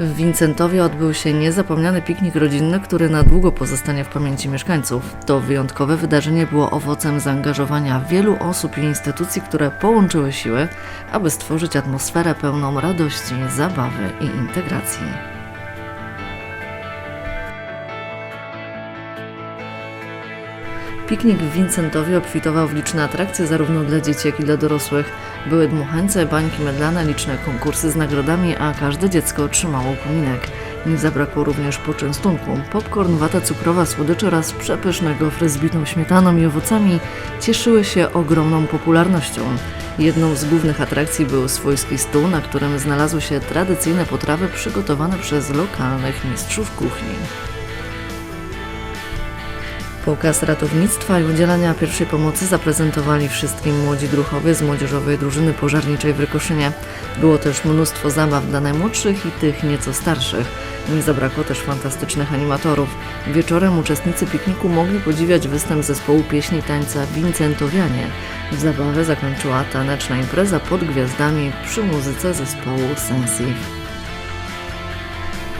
W Wincentowie odbył się niezapomniany piknik rodzinny, który na długo pozostanie w pamięci mieszkańców. To wyjątkowe wydarzenie było owocem zaangażowania wielu osób i instytucji, które połączyły siły, aby stworzyć atmosferę pełną radości, zabawy i integracji. Piknik w Wincentowie obfitował w liczne atrakcje zarówno dla dzieci, jak i dla dorosłych. Były dmuchańce, bańki mydlane, liczne konkursy z nagrodami, a każde dziecko otrzymało upominek. Nie zabrakło również poczęstunku. Popcorn, wata cukrowa, słodycze oraz przepyszne gofry z bitą śmietaną i owocami cieszyły się ogromną popularnością. Jedną z głównych atrakcji był swojski stół, na którym znalazły się tradycyjne potrawy przygotowane przez lokalnych mistrzów kuchni. Pokaz ratownictwa i udzielania pierwszej pomocy zaprezentowali wszystkim młodzi druchowie z młodzieżowej drużyny pożarniczej w Rykoszynie. Było też mnóstwo zabaw dla najmłodszych i tych nieco starszych. Nie zabrakło też fantastycznych animatorów. Wieczorem uczestnicy pikniku mogli podziwiać występ zespołu pieśni tańca Wincentowianie. Zabawę zakończyła taneczna impreza pod gwiazdami przy muzyce zespołu Sensive.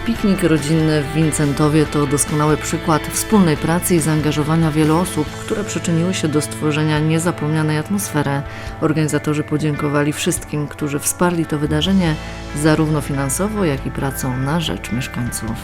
Piknik rodzinny w Wincentowie to doskonały przykład wspólnej pracy i zaangażowania wielu osób, które przyczyniły się do stworzenia niezapomnianej atmosfery. Organizatorzy podziękowali wszystkim, którzy wsparli to wydarzenie zarówno finansowo, jak i pracą na rzecz mieszkańców.